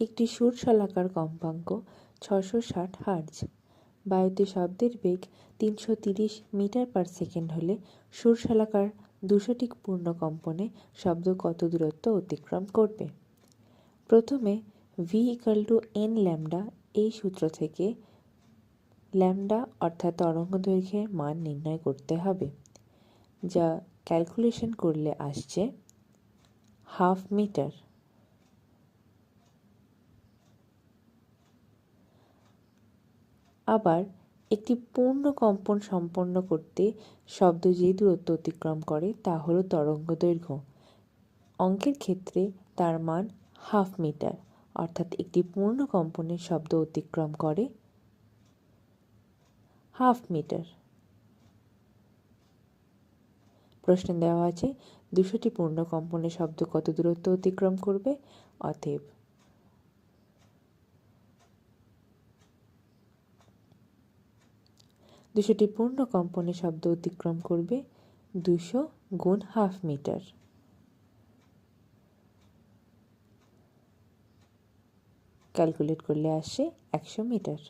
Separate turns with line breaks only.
একটি সুর শলাকার কম্পাঙ্ক ছশো ষাট হার্জ। বায়ুতে শব্দের বেগ তিনশো তিরিশ মিটার পার সেকেন্ড হলে সুর শলাকার দুশোটি পূর্ণ কম্পনে শব্দ কত দূরত্ব অতিক্রম করবে? প্রথমে V equal to N lambda এই সূত্র থেকে ল্যামডা অর্থাৎ তরঙ্গ দৈর্ঘ্যের মান নির্ণয় করতে হবে, যা ক্যালকুলেশন করলে আসছে হাফ মিটার আবার একটি পূর্ণ কম্পন সম্পন্ন করতে শব্দ যে দূরত্ব অতিক্রম করে তা হলো তরঙ্গ দৈর্ঘ্য। অঙ্কের ক্ষেত্রে তার মান হাফ মিটার, অর্থাৎ একটি পূর্ণ কম্পনের শব্দ অতিক্রম করে হাফ মিটার। প্রশ্ন দেওয়া আছে, দুশোটি পূর্ণ কম্পনের শব্দ কত দূরত্ব অতিক্রম করবে? অতএব দুশোটি পূর্ণ কম্পনে শব্দ অতিক্রম করবে দুশো গুণ হাফ মিটার। ক্যালকুলেট করলে আসে একশো মিটার।